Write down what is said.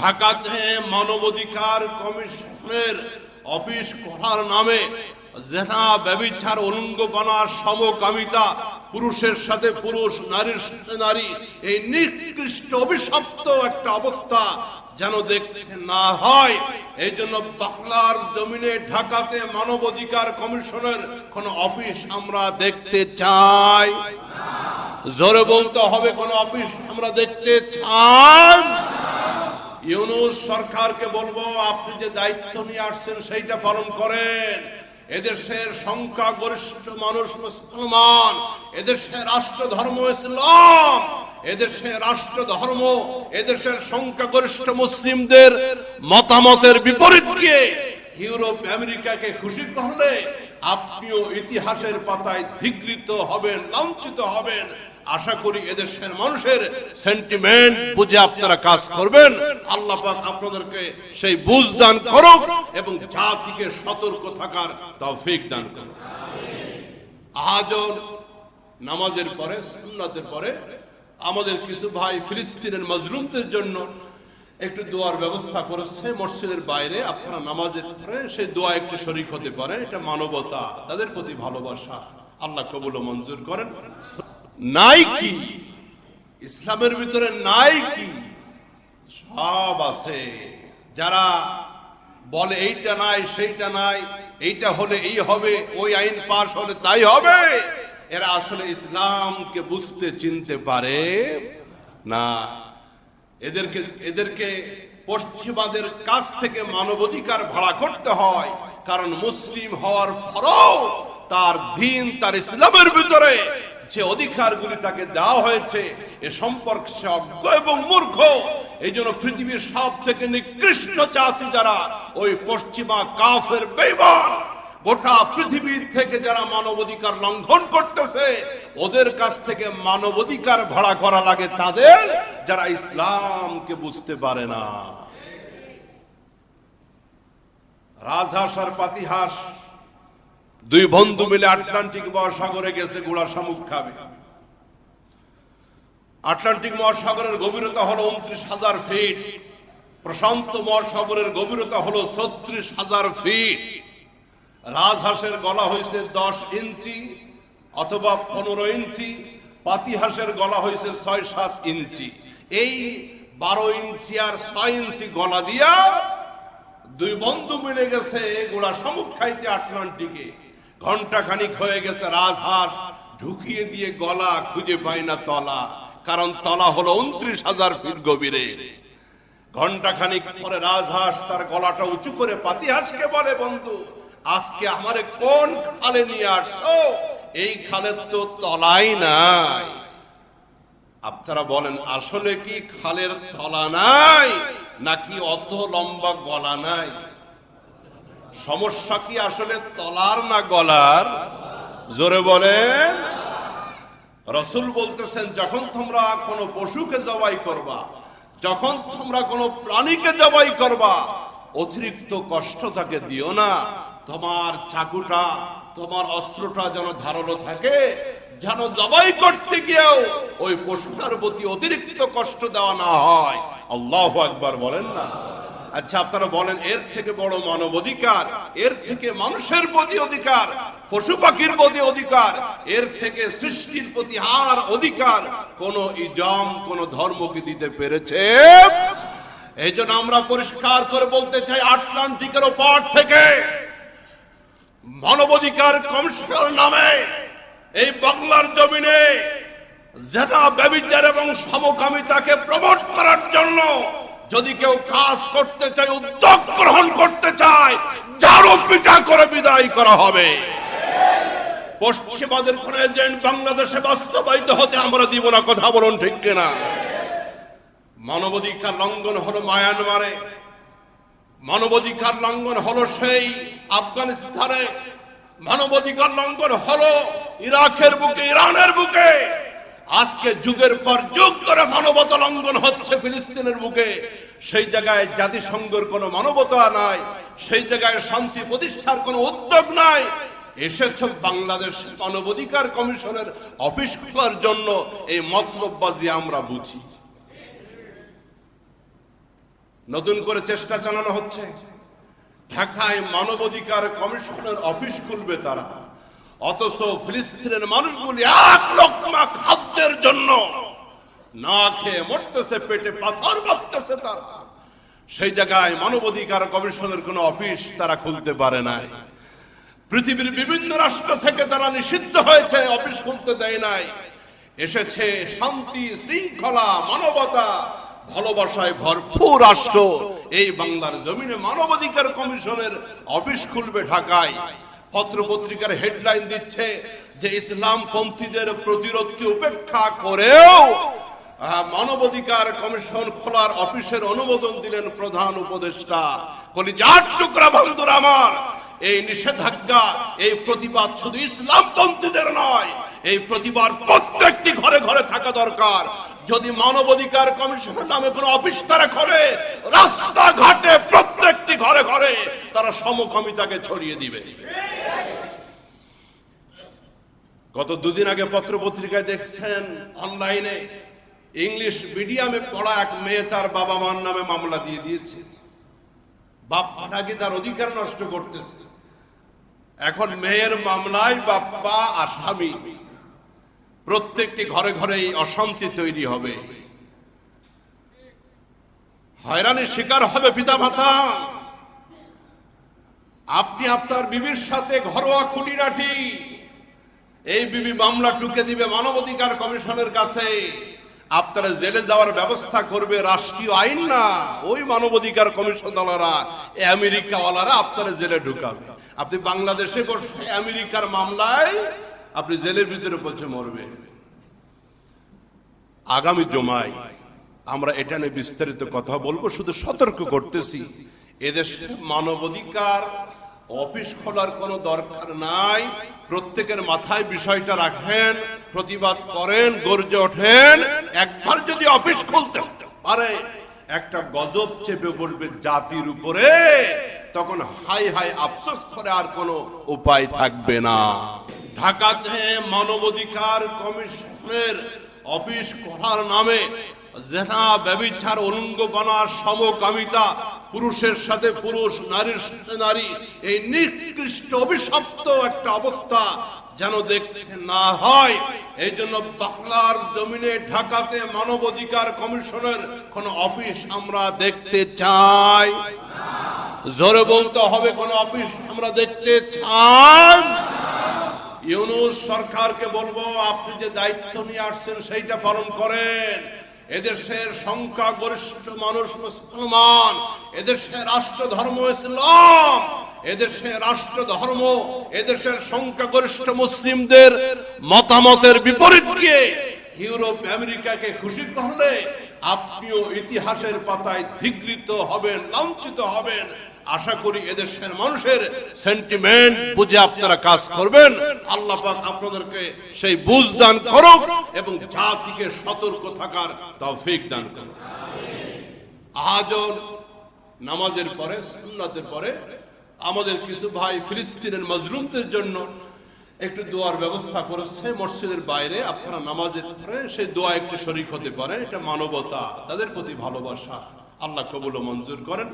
ঢাকাতে মানবাধিকার কমিশনের অফিস করার নামে জেনা ব্যবিচার উলঙ্গপনা সমকামিতা, পুরুষের সাথে পুরুষ, নারীর সাথে নারী, এই নিকৃষ্ট অভিশপ্ত একটা অবস্থা যেন দেখতে না হয়। এই জন্য বাংলার জমিনে ঢাকাতে মানবাধিকার কমিশনের কোন অফিস আমরা দেখতে চাই। জোরে বলতে হবে, কোন অফিস আমরা দেখতে চাই। ইউনুস সরকারকে বলব, আপনি যে দায়িত্ব নিয়ে আসছেন সেইটা পালন করেন। এদেশের সংখ্যা গরিষ্ঠ মানুষ মুসলমান এদেশের রাষ্ট্র ধর্ম ইসলাম এদেশের রাষ্ট্র ধর্ম এদেশের সংখ্যাগরিষ্ঠ মুসলিমদের মতামতের বিপরীত গিয়ে ইউরোপ আমেরিকাকে খুশি করলে আপনিও ইতিহাসের পাতায় ধিকৃত হবেন, লাঞ্ছিত হবেন। আশা করি এদেশের মানুষের সেন্টিমেন্ট বুঝে আপনারা কাজ করবেন। আল্লাহ পাক আপনাদেরকে সেই বুঝ দান করুক এবং জাতিকে সতর্ক থাকার তৌফিক দান করুক। আজও নামাজের পরে, সুন্নাতের পরে আমাদের কিছু ভাই ফিলিস্তিনের মজলুমদের জন্য একটু দোয়ার ব্যবস্থা করেছে মসজিদের বাইরে। আপনারা নামাজের পরে সেই দোয়া একটু শরিক হতে পারে, এটা মানবতা, তাদের প্রতি ভালোবাসা। আল্লাহ কবুল মঞ্জুর করেন। নাই কি? ইসলামের ভিতরে নাই কি? সব আছে। যারা বলে এইটা নাই, সেইটা নাই, এইটা হলে এই হবে, ওই আইন পাশ হলে তাই হবে। এরা আসলে ইসলামকে বুঝতে, চিনতে পারে না। এদেরকে এদেরকে পশ্চিমাদের কাছ থেকে মানবাধিকার ভাড়া করতে হয়, কারণ মুসলিম হওয়ার পরও তার দিন তার ইসলামের ভিতরে যে অধিকারগুলি তাকে দেওয়া হয়েছে, এ সম্পর্কে সে অজ্ঞ এবং মূর্খ। এই জন্য পৃথিবীর সব থেকে নিকৃষ্ট জাতি যারা, ওই পশ্চিমা কাফের বেইমান। গোটা পৃথিবীর থেকে যারা মানবাধিকার লঙ্ঘন করতেছে, ওদের কাছ থেকে মানবাধিকার ভাড়া করা লাগে তাদের, যারা ইসলামকে বুঝতে পারে না। রাজহাঁস আর পাতিহাঁস দুই বন্ধু মিলে আটলান্টিক মহাসাগরে গেছে গোড়া শামুক খাবে। আটলান্টিক মহাসাগরের গভীরতা হলো উনত্রিশ হাজার ফিট। প্রশান্ত মহাসাগরের গভীরতা হলো ছত্রিশ হাজার ফিট। রাজহাঁসের গলা হয়েছে দশ ইঞ্চি অথবা পনেরো ইঞ্চি, পাতিহাঁসের গলা হয়েছে ছয় সাত ইঞ্চি। এই বারো ইঞ্চি আর ছয় ইঞ্চি গলা দিয়া দুই বন্ধু মিলে গেছে গোড়া শামুক খাইতে আটলান্টিকে। ঘণ্টা খানিক হয়ে গেছে রাজহাঁস ঢুকিয়ে দিয়ে গলা খুঁজে পায় না তলা। কারণ তলা হলো উনত্রিশ হাজার ফিট গভীরে। ঘণ্টা খানিক পরে রাজহাঁস তার গলাটা উঁচু করে পাতিহাঁসকে বলে, বন্ধু, আজকে আমারে কোন খালে নিয়ে আসছো? এই খালের তো তলাই নাই। আপনারা বলেন, আসলে কি খালের তলা নাই নাকি অত লম্বা গলা নাই? সমস্যা কি আসলে তলার না গলার? জোরে বলেন। রসুল বলতেছেন, যখন তোমরা কোনো পশুকে জবাই করবা, যখন তোমরা কোনো প্রাণীকে জবাই করবা, অতিরিক্ত কষ্ট তাকে দিও না। তোমার চাকুটা, তোমার অস্ত্রটা যেন ধারালো থাকে, যেন জবাই করতে গিয়েও ওই পশুটার প্রতি অতিরিক্ত কষ্ট দেওয়া না হয়। আল্লাহ একবার বলেন না। আচ্ছা আপনারা বলেন, এর থেকে বড় মানব অধিকার, এর থেকে মানুষের প্রতি অধিকার, পশু পাখির প্রতি অধিকার, এর থেকে সৃষ্টির প্রতি আর অধিকার, কোন ইজাম, কোন ধর্মকে দিতে পেরেছে? এই জন্য আমরা পরিষ্কার করে বলতে চাই, আটলান্টিকের ওপর থেকে মানবাধিকার কমিশনের নামে এই বাংলার জমিনে জেনা ব্যবিচার এবং সমকামিতাকে প্রমোট করার জন্য যদি কেউ কাজ করতে চায়, উদ্যোগ গ্রহণ করতে চায় যারও পিটা করে বিদায় করা হবে। পশ্চিমাদের কোন এজেন্ট বাংলাদেশে বাস্তবায়িত হতে আমরা দিব না, কথা বলুন ঠিক কিনা? মানবাধিকার লঙ্ঘন হলো মায়ানমারে। মানবাধিকার লঙ্ঘন হলো সেই আফগানিস্তানে। মানবাধিকার লঙ্ঘন হলো ইরাকের বুকে, ইরানের বুকে। আজকে যুগের পর যুগ ধরে মানবতা লঙ্ঘন হচ্ছে ফিলিস্তিনের বুকে সেই জায়গায় জাতিসংঘের কোনো মানবতা নাই, সেই জায়গায় শান্তি প্রতিষ্ঠার কোনো উদ্যোগ নাই। এসেছ বাংলাদেশ মানবাধিকার কমিশনের অফিস খোলার জন্য এই মতলববাজি আমরা বুঝি। নতুন করে চেষ্টা চালানো হচ্ছে। ঢাকায় মানবাধিকার কমিশনের অফিস খুলবে তারা। অথচ ফিলিস্তিনের মানুষগুলি এক লোকমা খাদ্যের জন্য না খেয়ে মরতেছে, পেটে পাথর বাঁধতেছে তারা। সেই জায়গায় মানবাধিকার কমিশনের কোন অফিস তারা খুলতে পারে নাই। পৃথিবীর বিভিন্ন রাষ্ট্র থেকে তারা নিষিদ্ধ হয়েছে, অফিস খুলতে দেয় নাই। এসেছে শান্তি, শৃঙ্খলা, মানবতা, ভালোবাসায় ভরপুর রাষ্ট্র। এই বাংলার জমিনে মানবাধিকার কমিশনের অফিস খুলবে ঢাকায়। পত্র পত্রিকার হেডলাইন দিচ্ছে যে ইসলাম পন্থীদের প্রতিরোধকে উপেক্ষা করেও মানবাধিকার কমিশন খোলার অফিসের অনুমোদন দিলেন প্রধান উপদেষ্টা। কলিজার টুকরা বন্ধুরা আমার, এই নিষেধাজ্ঞা, এই প্রতিবাদ শুধু ইসলাম ইসলামপন্থীদের নয়, এই প্রতিবাদ প্রত্যেকটি ঘরে ঘরে থাকা দরকার। যদি মানবাধিকার কমিশনের নামে কোনো অফিস তারা করে রাস্তাঘাটে প্রত্যেকটি ঘরে ঘরে তারা সমকামিতাকে ছড়িয়ে দিবে। গত দুদিন আগে পত্র পত্রিকায় দেখছেন, অনলাইনে ইংলিশ মিডিয়ামে পড়া এক মেয়ে তার বাবা মার নামে মামলা দিয়ে দিয়েছে। বাপ্পা নাকি তার অধিকার নষ্ট করতেছে। এখন মেয়ের মামলায় বাপ্পা আসামি। প্রত্যেকটি ঘরে ঘরে অশান্তি তৈরি হবে। হয়রানির শিকার হবে পিতা মাতা আপনি আপনার বিবির সাথে ঘরোয়া খুঁটিনাটি এই বিবি মামলা টুকে দিবে মানবাধিকার কমিশনের কাছে। আপনারা জেলে যাওয়ার ব্যবস্থা করবে রাষ্ট্রীয় আইন না? ওই মানবাধিকার কমিশন দলারা আমেরিকাওয়ালারা আপনারা জেলে ঢুকাবে। আপনি বাংলাদেশে বসে আমেরিকার মামলায় আপনি জেলের ভিতরে পৌঁছে মরবে। আগামী জমায় আমরা এটা নিয়ে বিস্তারিত কথা বলব, শুধু সতর্ক করতেছি। এদেশে মানবাধিকার অফিস খোলার কোনো দরকার নাই। প্রত্যেকের মাথায় বিষয়টা রাখেন, প্রতিবাদ করেন, গর্জে ওঠেন। একবার যদি অফিস খুলতে পারে, একটা গজব চেপে পড়বে জাতির উপরে, তখন হাই হাই আফসোস করে আর কোনো উপায় থাকবে না। ঢাকাতে মানবাধিকার কমিশনের অফিস করার নামে জেনা ব্যবিচার উলঙ্গপনা সমকামিতা, পুরুষের সাথে পুরুষ, নারীর সাথে নারী, এই নিকৃষ্ট অভিশপ্ত একটা অবস্থা যেন দেখতে না হয়। এই জন্য বাংলার জমিনে, ঢাকাতে মানবাধিকার কমিশনের কোন অফিস আমরা দেখতে চাই। জোরে বলতে হবে, কোন অফিস আমরা দেখতে চাই। ইউনুস সরকারকে বলব, আপনি যে দায়িত্ব নিয়ে আসছেন, সেইটা পালন করেন। এদেশের সংখ্যাগরিষ্ঠ মানুষ মুসলমান, এদেশের রাষ্ট্র ধর্ম ইসলাম, এদেশের রাষ্ট্র ধর্ম এদেশের সংখ্যাগরিষ্ঠ মুসলিমদের মতামতের বিপরীত গিয়ে ইউরোপ আমেরিকাকে খুশি করলে আপনিও ইতিহাসের পাতায় ধিগৃত হবেন, লাঞ্ছিত হবেন। আশা করি এদেশের মানুষের সেন্টিমেন্ট বুঝে আপনারা কাজ করবেন। আল্লাহ পাক আপনাদেরকে সেই বুঝ দান করুক এবং জাতিকে সতর্ক থাকার তৌফিক দান করুক। আজও নামাজের পরে, সুন্নাতের পরে আমাদের কিছু ভাই ফিলিস্তিনের মজলুমদের জন্য একটু দোয়ার ব্যবস্থা করেছে মসজিদের বাইরে। আপনারা নামাজের পরে সেই দোয়া একটু শরিক হতে পারে। এটা মানবতা, তাদের প্রতি ভালোবাসা। আল্লাহ কবুল মঞ্জুর করেন।